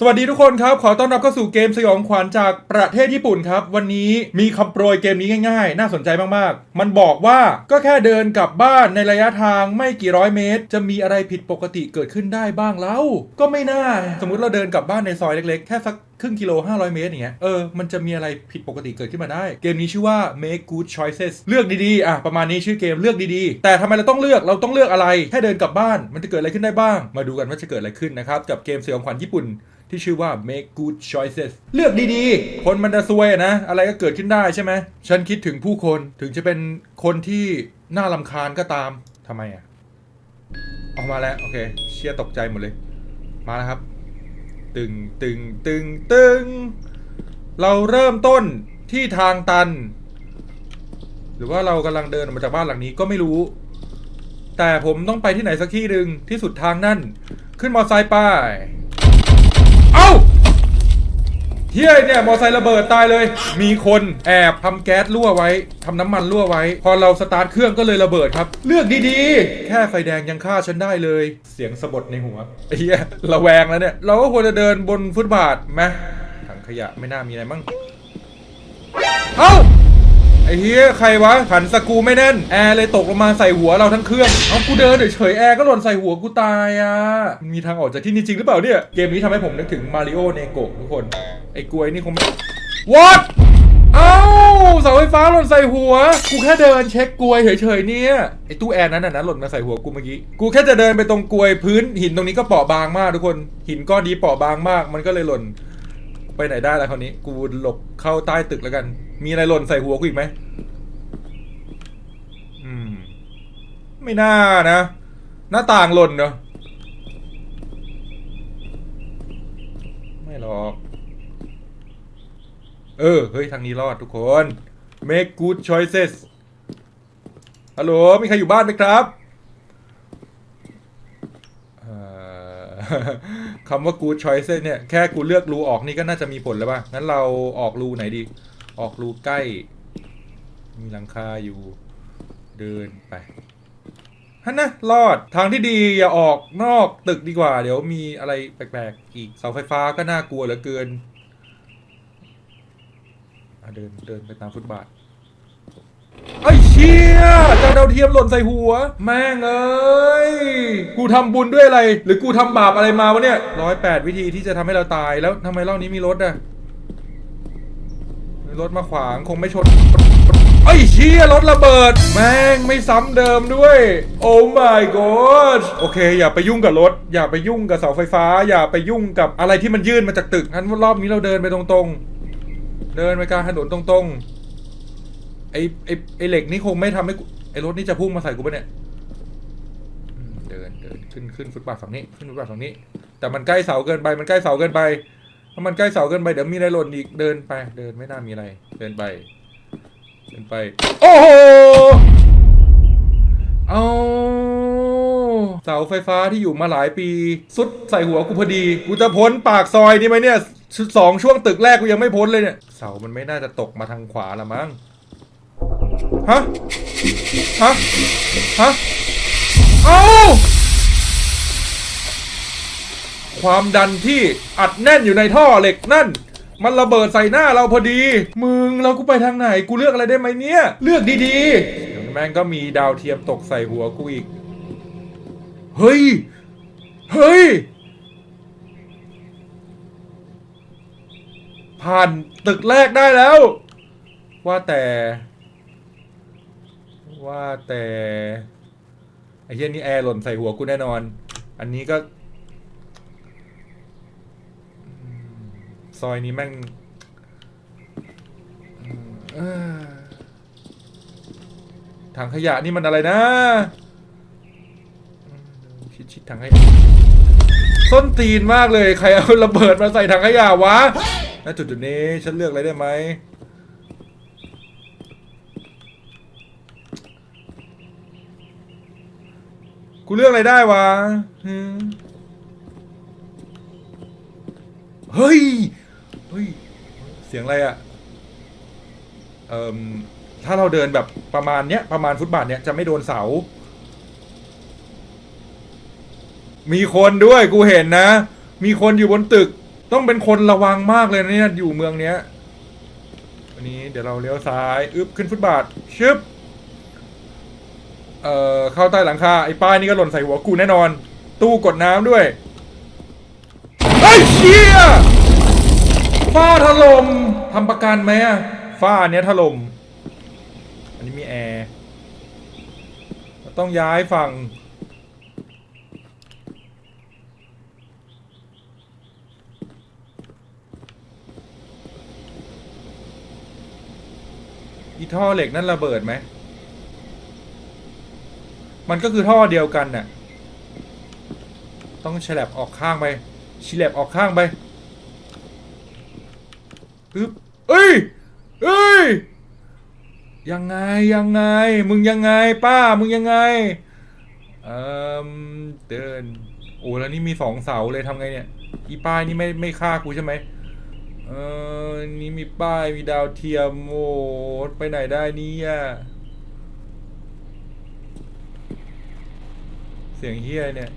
สวัสดีทุกคนครับ ขอต้อนรับเข้าสู่เกมสยองขวัญจากประเทศญี่ปุ่นครับ วันนี้มีคำโปรยเกมนี้ง่ายๆ น่าสนใจมากๆ มันบอกว่าก็แค่เดินกลับบ้านในระยะทางไม่กี่ร้อยเมตร จะมีอะไรผิดปกติเกิดขึ้นได้บ้างเล่าก็ไม่น่า สมมุติเราเดินกลับบ้านในซอยเล็กๆ แค่สักครึ่งกิโล 500 เมตรอย่างเงี้ย เออ มันจะมีอะไรผิดปกติเกิดขึ้นมาได้ เกมนี้ชื่อว่า make good choices เลือกดีๆ อะ ประมาณนี้ชื่อเกมเลือกดีๆ แต่ทำไมเราต้องเลือก เราต้องเลือกอะไร แค่เดินกลับบ้าน มันจะเกิดอะไรขึ้นได้บ้าง มาดูกันว่าจะเกิดอะไรขึ้นนะครับ กับเกมสยองขวัญญี่ปุ่นที่ชื่อว่า make good choices เลือกดีๆ คนมันจะซวยนะ อะไรก็เกิดขึ้นได้ใช่ไหม ฉันคิดถึงผู้คน ถึงจะเป็นคนที่น่าลำคาญก็ตามทำไมอะ ออกมาแล้ว โอเค เชียตกใจหมดเลย มาแล้วครับ ตึงตึงตึงตึง เราเริ่มต้นที่ทางตัน หรือว่าเรากำลังเดินออกมาจากบ้านหลังนี้ก็ไม่รู้ แต่ผมต้องไปที่ไหนสักที่หนึ่งที่สุดทางนั่น ขึ้นมอไซค์ไป เฮียเนี่ยมอไซค์ระเบิดตายเลย มีคนแอบทำแก๊สรั่วไว้ทำน้ำมันรั่วไว้ พอเราสตาร์ทเครื่องก็เลยระเบิดครับ เลือกดีๆ แค่ไฟแดงยังฆ่าฉันได้เลย เสียงสะบดในหัวเฮียระแวงแล้วเนี่ย เราก็ควรจะเดินบนฟุตบาทไหมถังขยะไม่น่ามีอะไรมั้ง เอ้า ไอ้เฮียใครวะขันสกูไม่แน่นแอร์เลยตกลงมาใส่หัวเราทั้งเครื่องเอากูเดินเฉยๆแอร์ก็หล่นใส่หัวกูตายอะมันมีทางออกจากที่นี่จริงหรือเปล่าเนี่ยเกมนี้ทำให้ผมนึกถึงมาริโอเนโกะทุกคนไอ้กลวยนี่คงไม่ What เอ้าเสาไฟฟ้าหล่นใส่หัว กูแค่เดินเช็คกลวยเฉยๆเนี่ยไอ้ตู้แอร์นั้นน่ะนะหล่นมาใส่หัวกูเมื่อกี้กูแค่จะเดินไปตรงกลวยพื้นหินตรงนี้ก็เปราะบางมากทุกคนหินก้อนนี้เปราะบางมากมันก็เลยหล่น ไปไหนได้แล้วคราวนี้ กูหลบเข้าใต้ตึกแล้วกัน มีอะไรหล่นใส่หัวกูอีกไหมอืม ไม่น่านะ หน้าต่างหล่นเนอะไม่หรอก เออ เฮ้ย ทางนี้รอดทุกคน make good choices ฮัลโหล มีใครอยู่บ้านไหมครับ เอ่อ คำว่า good choices เนี่ย แค่กูเลือกรูออกนี่ก็น่าจะมีผลแล้วป่ะ งั้นเราออกรูไหนดี ออกรูใกล้ มีหลังคาอยู่ เดินไปฮันนะรอดทางที่ดีอย่าออกนอกตึกดีกว่า เดี๋ยวมีอะไรแปลกๆ อีกเสาไฟฟ้าก็น่ากลัวเหลือเกินเดินเดินไปตามฟุตบาทไอ้ เชี่ยเจ้าดาวเทียมหล่นใส่หัว แม่งเอ้ย กูทำบุญด้วยอะไร หรือกูทำบาปอะไรมาวะเนี่ยร้อยแปดวิธีที่จะทำให้เราตายแล้วทำไมรอบนี้มีรถอะรถมาขวางคงไม่ชนไอ้เชี่ยรถระเบิด แม่งไม่ซ้ำเดิมด้วย โอ้ my god โอเค อย่าไปยุ่งกับรถ อย่าไปยุ่งกับเสาไฟฟ้า อย่าไปยุ่งกับอะไรที่มันยื่นมาจากตึกงั้นรอบนี้เราเดินไปตรงๆ เดินไปกลางถนนตรงๆ ไอ้ไอ้ไอ้เหล็กนี่คงไม่ทำให้กูไอ้รถนี่จะพุ่งมาใส่กูปะเนี่ยอืมเดินเดินขึ้นขึ้นฟุตบาทฝั่งนี้ขึ้นฟุตบาทฝั่งนี้ แต่มันใกล้เสาเกินไปมันใกล้เสาเกินไปถ้ามันใกล้เสาเกินไปเดี๋ยวมีอะไรหล่นอีกเดินไป เดินไม่น่ามีอะไร เดินไป เดินไป โอ้โหเอาเสาไฟฟ้าที่อยู่มาหลายปีสุดใส่หัวกูพอดี กูจะพ้นปากซอยนี่ไหมเนี่ยสองช่วงตึกแรกกูยังไม่พ้นเลยเนี่ย เสามันไม่น่าจะตกมาทางขวาละมั้ง ฮะ ฮะ ฮะ เอาความดันที่อัดแน่นอยู่ในท่อเหล็กนั่น มันระเบิดใส่หน้าเราพอดี มึงเรากูไปทางไหน กูเลือกอะไรได้ไหมเนี่ย เลือกดีๆแม่งก็มีดาวเทียมตกใส่หัวกูอีก เฮ้ย เฮ้ย ผ่านตึกแรกได้แล้ว ว่าแต่ ว่าแต่ไอ้เหี้ยนี่แอร์หล่นใส่หัวกูแน่นอน อันนี้ก็ซอยนี้แม่งถังขยะนี่มันอะไรนะชิดชิดถังขยะส้นตีนมากเลย ใครเอาระเบิดมาใส่ถังขยะวะณจุดจุดๆนี้ฉันเลือกอะไรได้ไหม เลือกอะไรได้วะเฮ้ย เฮ้ย เสียงอะไรอะ่ะเอ่มถ้าเราเดินแบบประมาณเนี้ย ประมาณฟุตบาทเนี้ยจะไม่โดนเสา มีคนด้วยกูเห็นนะ มีคนอยู่บนตึก ต้องเป็นคนระวังมากเลยนะเนี่ยอยู่เมืองเนี้ย วันนี้เดี๋ยวเราเลี้ยวซ้าย อึบขึ้นฟุตบาท ชึบ เอ่อเข้าใต้หลังคาไอ้ป้ายนี่ก็หล่นใส่หัวกูแน่นอน ตู้กดน้ำด้วยไอ้เชี่ยฝ้าถล่มทำประกันไหมอะฝ้าเนี้ยถล่มอันนี้มีแอร์ต้องย้ายฝั่งอีท่อเหล็กนั่นระเบิดไหม มันก็คือท่อเดียวกันน่ะ ต้องฉลับออกข้างไปฉลับออกข้างไปอึ๊บเอ้ยเอ้ย ยังไงยังไง มึงยังไงป้า มึงยังไง เอ่อเดิน โอ้แล้วนี่มีสองเสาเลยทำไงเนี่ย อีป้ายนี่ไม่ไม่ฆ่ากูใช่ไหมเออนี่มีป้ายมีดาวเทียมโอ้ไปไหนได้นี่ยเสียงเฮียเนี่ย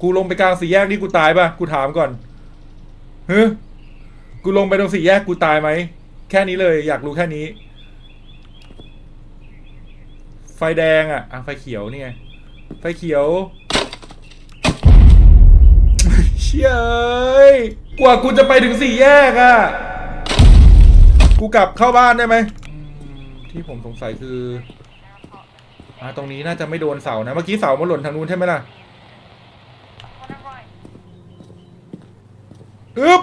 กูลงไปกลางสี่แยกนี่กูตายป่ะกูถามก่อนเฮ้กูลงไปตรงสี่แยกกูตายไหม แค่นี้เลย อยากรู้แค่นี้ ไฟแดงอะอะไฟเขียวนี่ไง ไฟเขียวเชี่ยเอ้ยกว่ากูจะไปถึงสี่แยกอะ กูกลับเข้าบ้านได้ไหม ที่ผมสงสัยคืออ่าตรงนี้น่าจะไม่โดนเสานะ เมื่อกี้เสามันหล่นทางนู้นใช่ไหมล่ะอึ๊บ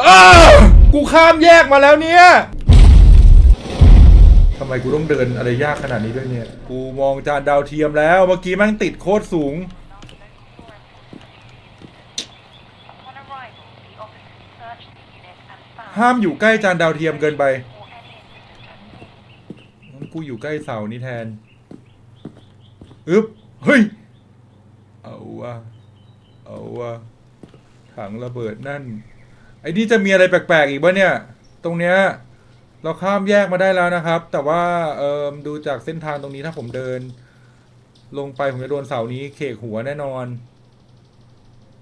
อ้ากูข้ามแยกมาแล้วเนี่ยทำไมกูต้องเดินอะไรยากขนาดนี้ด้วยเนี่ย กูมองจานดาวเทียมแล้ว เมื่อกี้แม่งติดโคตรสูง Upon arrival, the officers searched the unit and found ห้ามอยู่ใกล้จานดาวเทียมเกินไปงั้นกูอยู่ใกล้เสานี้แทนอึ๊บเฮ้ย เอาวะเอาวะถังระเบิดนั่น ไอ้นี่จะมีอะไรแปลกๆอีกปะเนี่ย ตรงเนี้ย เราข้ามแยกมาได้แล้วนะครับ แต่ว่าเอิมดูจากเส้นทางตรงนี้ถ้าผมเดิน ลงไปผมจะโดนเสานี้เขกหัวแน่นอน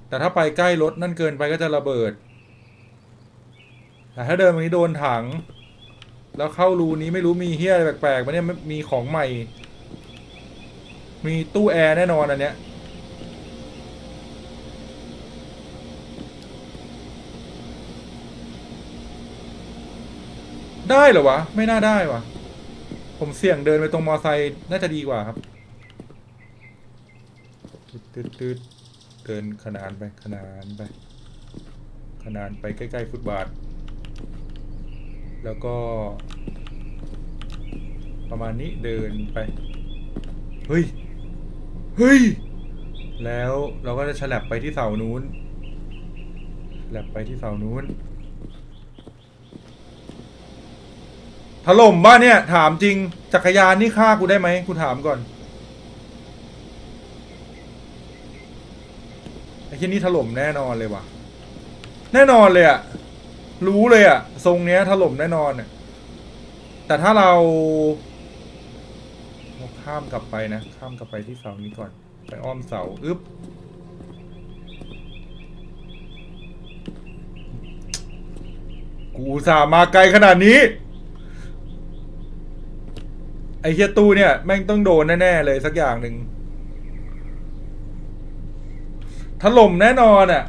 แต่ถ้าไปใกล้รถนั่นเกินไปก็จะระเบิด แต่ถ้าเดินตรงนี้โดนถัง แล้วเข้ารูนี้ไม่รู้มีเฮียอะไรแปลกๆมาเนี่ยมีของใหม่ มีตู้แอร์แน่นอนอันเนี้ยได้เหรอวะ ไม่น่าได้วะผมเสี่ยงเดินไปตรงมอไซค์น่าจะดีกว่าครับตืดตืดเดินขนานไปขนานไป ขนานไปใกล้ ๆ ฟุตบาท แล้วก็ ประมาณนี้เดินไป เฮ้ย เฮ้ย แล้วเราก็จะฉลับไปที่เสานู้นฉลับไปที่เสานู้นถล่มบ้านเนี่ย ถามจริง จักรยานนี่ฆ่ากูได้ไหมกูถามก่อนไอ้ที่นี่ถล่มแน่นอนเลยว่ะ แน่นอนเลยอะ รู้เลยอะทรงเนี้ยถล่มแน่นอนอะแต่ถ้าเราเราข้ามกลับไปนะ ข้ามกลับไปที่เสานี้ก่อน ไปอ้อมเสาอึ๊บกูสามาไกลขนาดนี้ ไอ้เฮียตู้เนี่ย แม่งต้องโดนแน่ๆเลยสักอย่างหนึ่งถล่มแน่นอนอะ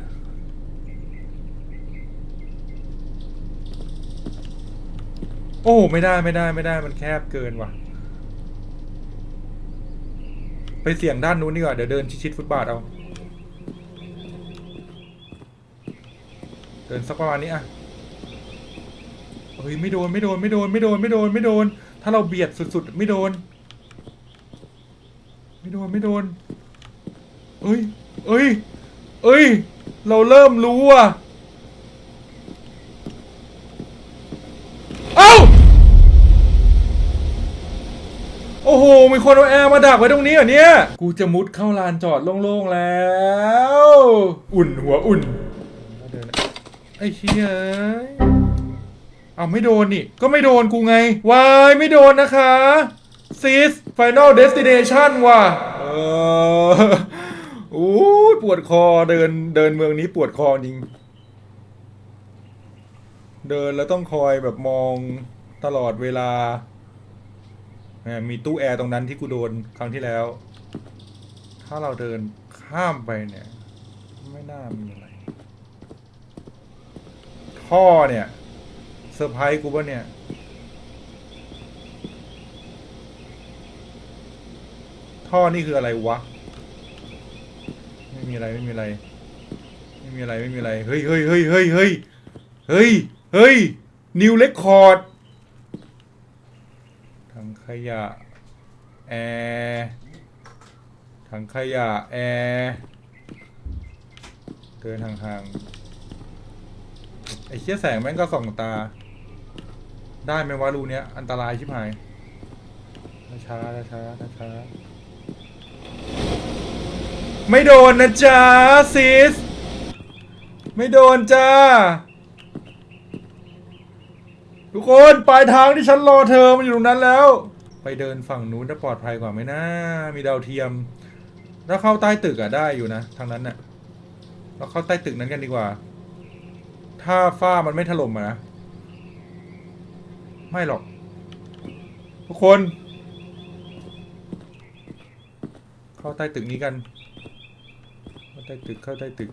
โอ้ไม่ได้ไม่ได้ไม่ได้มันแคบเกินว่ะ ไปเสี่ยงด้านนู้นดีกว่าเดี๋ยวเดินชิดๆฟุตบาทเอา เดินสักประมาณนี้อะเฮ้ยไม่โดนไม่โดนไม่โดนไม่โดนไม่โดนไม่โดน ถ้าเราเบียดสุดๆไม่โดน ไม่โดนไม่โดนเอ้ยเอ้ยเอ้ย เราเริ่มรู้อะ เอ้า โอ้โห มีคนเอาแอร์มาดักไว้ตรงนี้เหรอเนี่ย กูจะมุดเข้าลานจอดโล่งๆแล้ว อุ่นหัวอุ่นไอ้เชี่ยเอ้ยเอาไม่โดนนี่ ก็ไม่โดนกูไง วายไม่โดนนะคะ Seize Final Destination ว่ะ เออโอ้ยปวดคอเดินเดินเมืองนี้ปวดคอจริง เดินแล้วต้องคอยแบบมองตลอดเวลา มีตู้แอร์ตรงนั้นที่กูโดนครั้งที่แล้ว ถ้าเราเดินข้ามไปเนี่ย ไม่น่ามีอะไร ท่อเนี่ยเซอร์ไพรส์กูปะเนี่ย ท่อนี่คืออะไรวะ ไม่มีอะไรไม่มีอะไร ไม่มีอะไรไม่มีอะไร เฮ้ยเฮ้ยเฮ้ยเฮ้ยเฮ้ยเฮ้ยเฮ้ยนิวเลคคอร์ด ขยะ แอร์ถังขยะ แอร์เดินห่างๆไอ้เชี่ยแสงแม่งก็ส่องตา ได้ไหมวะรูเนี้ย อันตรายชิบหายช้าช้าช้าไม่โดนนะจ๊ะซิส ไม่โดนจ้า ทุกคนปลายทางที่ฉันรอเธอมันอยู่ตรงนั้นแล้ว ไปเดินฝั่งนู้นจะปลอดภัยกว่าไหมนะมีดาวเทียม แล้วเข้าใต้ตึกอะได้อยู่นะทางนั้นน่ะเราเข้าใต้ตึกนั้นกันดีกว่า ถ้าฝ้ามันไม่ถล่มอะนะไม่หรอก ทุกคน เข้าใต้ตึกนี้กัน เข้าใต้ตึกเข้าใต้ตึก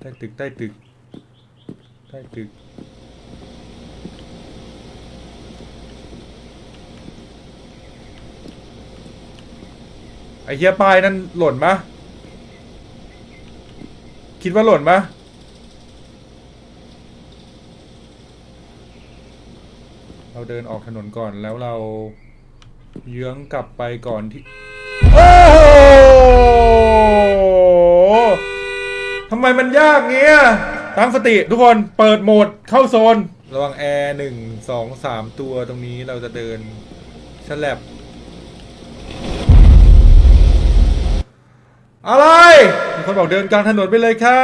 ใต้ตึกใต้ตึกใต้ตึก ไอ้เฮียป้ายนั่นหล่นปะคิดว่าหล่นปะเราเดินออกถนนก่อนแล้วเราเยื้องกลับไปก่อนที่โอ้โหทำไมมันยากเงี้ยตั้งสติทุกคนเปิดโหมดเข้าโซน ระวังแอร์หนึ่งสองสามตัวตรงนี้เราจะเดินฉลับ อะไรมีคนบอกเดินกลางถนนไปเลยค่ะ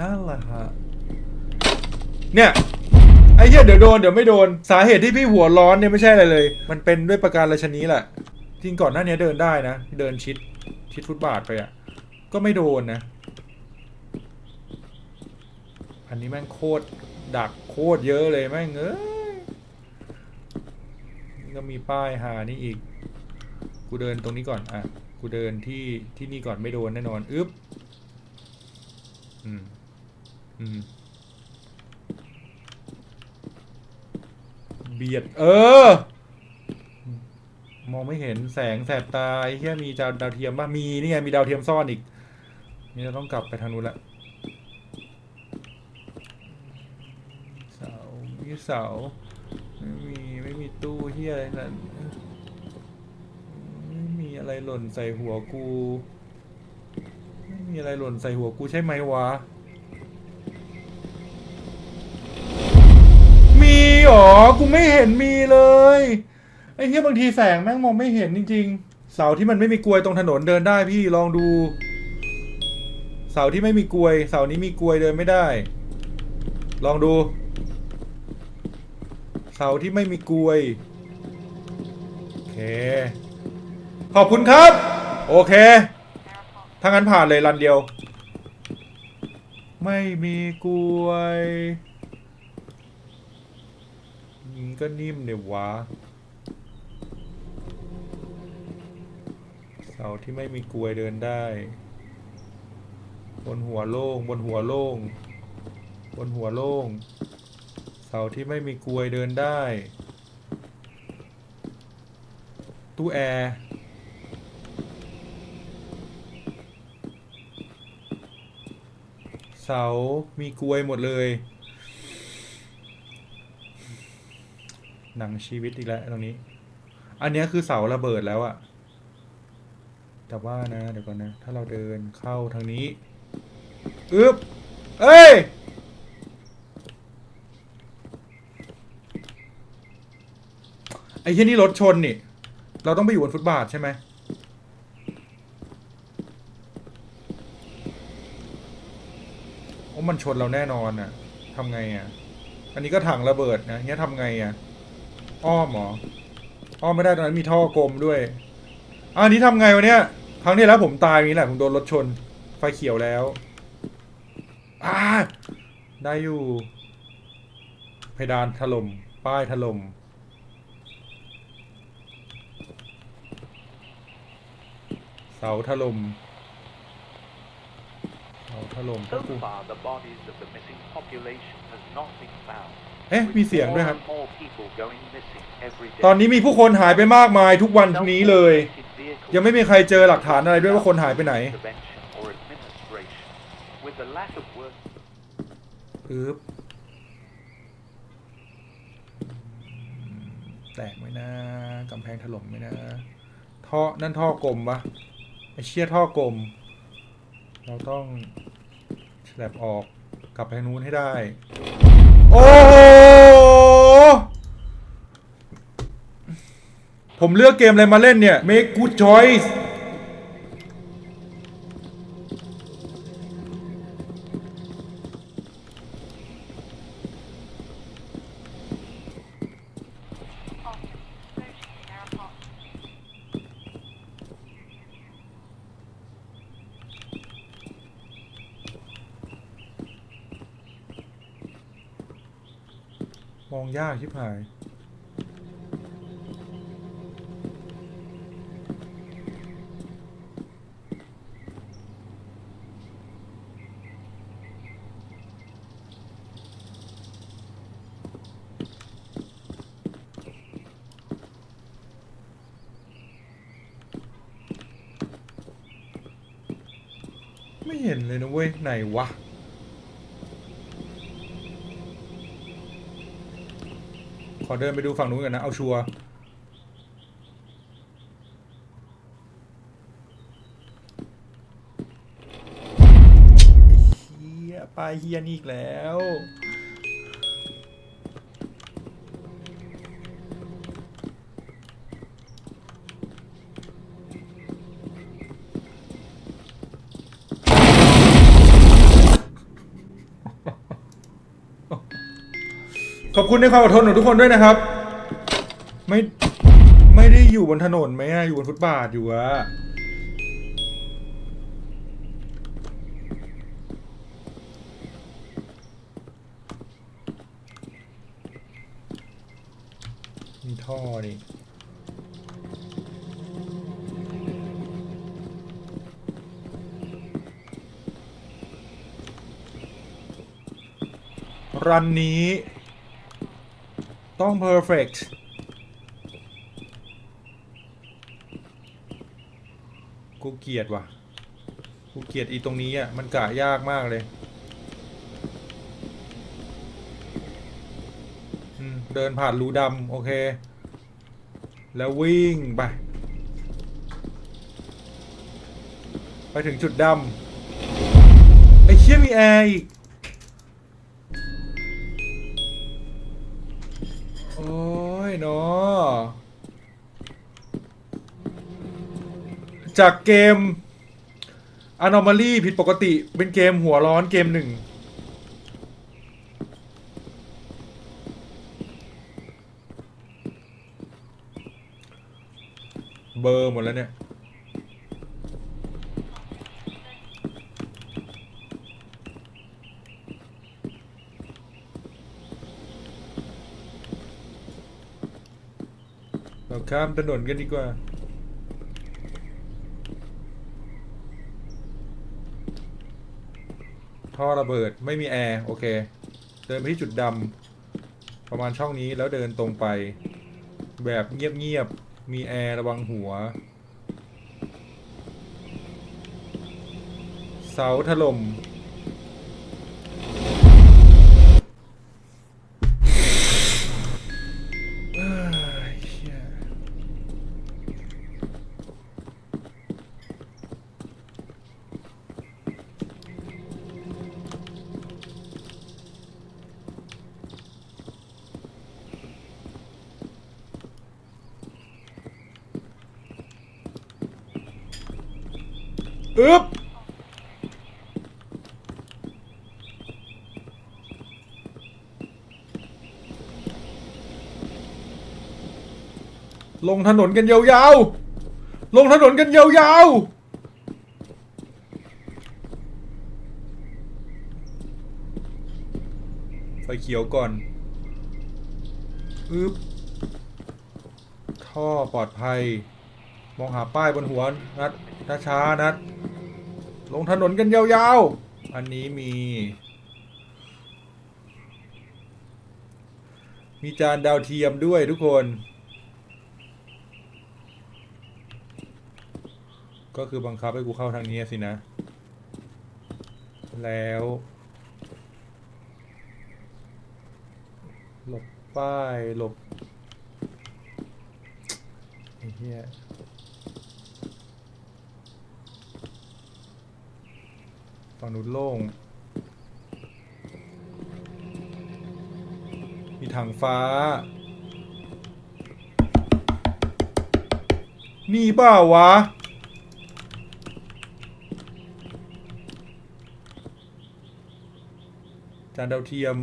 นั่นแหละฮะ เนี่ย ไอ้เหี้ยเดี๋ยวโดนเดี๋ยวไม่โดน สาเหตุที่พี่หัวร้อนเนี่ยไม่ใช่อะไรเลย มันเป็นด้วยประการราชนี้แหละ จริงก่อนหน้านี้เดินได้นะ เดินชิด ชิดฟุตบาทไปอะ ก็ไม่โดนนะ อันนี้แม่งโคตรดักโคตรเยอะเลยแม่งเอ้ย นี่ก็มีป้ายหานี่อีก กูเดินตรงนี้ก่อน อะ กูเดินที่ที่นี่ก่อนไม่โดนแน่นอน อึ๊บ อืม อืม เบียด เออ มองไม่เห็นแสงแสบตาไอ้เหี้ยมีดาวดาวเทียมป่ะมีนี่ไงมีดาวเทียมซ่อนอีก นี่เราต้องกลับไปทางนู้นละเสามีเสา ไม่มีไม่มีตู้เหี้ยอะไรนั่นไม่มีอะไรหล่นใส่หัวกู ไม่มีอะไรหล่นใส่หัวกูใช่ไหมวะ มีเหรอ กูไม่เห็นมีเลย ไอ้เหี้ยบางทีแสงแม่งมองไม่เห็นจริง ๆ เสาที่มันไม่มีกลวยตรงถนนเดินได้พี่ลองดู เสาที่ไม่มีกลวย เสานี้มีกลวยเดินไม่ได้ ลองดู เสาที่ไม่มีกลวยโอเค ขอบคุณครับ โอเค ถ้างั้นผ่านเลยรันเดียว ไม่มีกลวยยิงก็นิ่มเนี่ยวะเสาที่ไม่มีกลวยเดินได้ บนหัวโล่งบนหัวโล่งบนหัวโล่ง เสาที่ไม่มีกลวยเดินได้ ตู้แอร์เสา มีกลวยหมดเลย หนังชีวิตอีกแล้วตรงนี้ อันนี้คือเสาระเบิดแล้วอะแต่ว่านะ เดี๋ยวก่อนนะ ถ้าเราเดินเข้าทางนี้ อึ๊บ เอ้ย ไอ้ที่นี่รถชนนี่ เราต้องไปอยู่บนฟุตบาทใช่ไหมโอ้มันชนเราแน่นอนอะทำไงอะอันนี้ก็ถังระเบิดนะเงี้ยทำไงอะอ้อมหรออ้อมไม่ได้ตอนนั้นมีท่อกลมด้วยอันนี้ทำไงวะเนี่ยครั้งที่แล้วผมตายนี้แหละผมโดนรถชน ไฟเขียวแล้วอ่าได้อยู่ เพดานถล่มป้ายถล่ม เสาถล่มเสาถล่ม So far, the bodies of the missing population has not been found. เอ๊ะมีเสียงด้วยครับ More and more people going missing every day. ตอนนี้มีผู้คนหายไปมากมายทุกวันนี้เลย ยังไม่มีใครเจอหลักฐานอะไรด้วยว่าคนหายไปไหน Prevention or administration. With the lack of work ปึ๊บแตกไหมนะกำแพงถล่มไหมนะท่อนั่นท่อกลมปะ ไอเชี่ยท่อกลม เราต้องฉลบออกกลับไปนู้นให้ได้ โอ้ผมเลือกเกมอะไรมาเล่นเนี่ย make good choice มองยากชิบหาย ไม่เห็นเลยนะเว้ย ไหนวะ อเดินไปดูฝั่งนู้นกันนะ เอาชัวร์เฮียปลายเฮียนี่อีกแล้ว ขอบคุณในความอดทนของทุกคนด้วยนะครับ ไม่ไม่ได้อยู่บนถนนไหมอะอยู่บนฟุตบาทอยู่อะมีท่อนี่รันนี้ ต้อง perfect กูเกียดว่ะ กูเกียดอีตรงนี้อะ มันกะยากมากเลยเดินผ่านรูดำโอเค แล้ววิ่งไป ไปถึงจุดดำไอ้เชี่ยมีแอร์อีก ยเนาะจากเกม Anomaly ผิดปกติเป็นเกมหัวร้อนเกมหนึ่งเบอร์หมดแล้วเนี่ย ข้ามถนนกันดีกว่า ท่อระเบิดไม่มีแอร์โอเค เดินไปที่จุดดำประมาณช่องนี้แล้วเดินตรงไป แบบเงียบๆ มีแอร์ระวังหัว เสาถล่ม เอ้ยเหี้ยอึ๊บ ลงถนนกันยาวๆ ลงถนนกันยาวๆไฟเขียวก่อนอึบท่อปลอดภัย มองหาป้ายบนหัว นัดช้าๆนัด ลงถนนกันยาวๆ อันนี้มี มีจานดาวเทียมด้วยทุกคน ก็คือบังคับให้กูเข้าทางนี้สินะ แล้ว หลบป้ายหลบไอ้เหี้ยฝั่งนู้นโล่ง มีถังฟ้า นี่เปล่าวะานดาวเทียม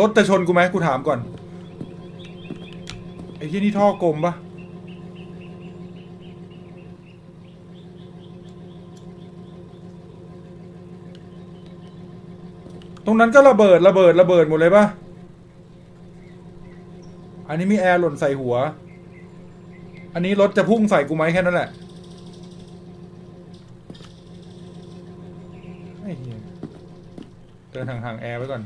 รถจะชนกูไหมกูถามก่อน ไอ้ที่นี่ท่อกลมปะ ตรงนั้นก็ระเบิดระเบิดระเบิดหมดเลยปะอันนี้มีแอร์หล่นใส่หัว อันนี้รถจะพุ่งใส่กูไหมแค่นั้นแหละเหี้ยเดินห่างๆแอร์ไว้ก่อน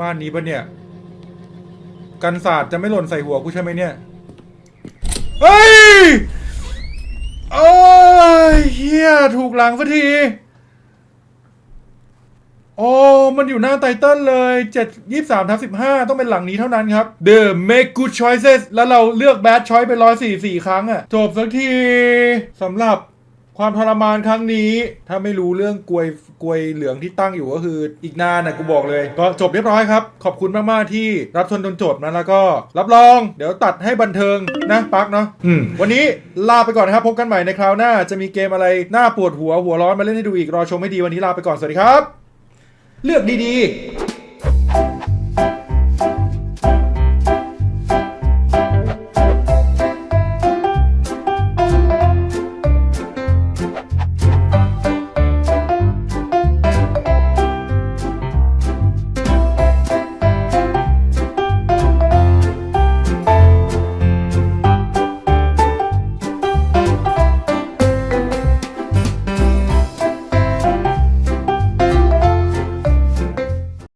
บ้านนี้ปะเนี่ย กันศาสตร์จะไม่หล่นใส่หัวกูใช่ไหมเนี่ย เฮ้ยโอ้ยเฮียถูกหลังสักที โอ้ มันอยู่หน้าไตเติ้ลเลย7 23ทับ15ต้องเป็นหลังนี้เท่านั้นครับ The Make Good Choices แล้วเราเลือก Bad Choice ไป144ครั้งอะจบสักทีสำหรับ ความทรมานครั้งนี้ ถ้าไม่รู้เรื่องกลวยกลวยเหลืองที่ตั้งอยู่ก็คืออีกนานนะกูบอกเลย ก็จบเรียบร้อยครับ ขอบคุณมาก ๆ ที่รับชมจนจบนะแล้วก็รับรอง เดี๋ยวตัดให้บันเทิงนะปักเนาะอืมวันนี้ลาไปก่อนนะครับ พบกันใหม่ในคราวหน้า จะมีเกมอะไรน่าปวดหัวหัวร้อนมาเล่นให้ดูอีกรอชมให้ดีวันนี้ลาไปก่อนสวัสดีครับ เลือกดี ๆ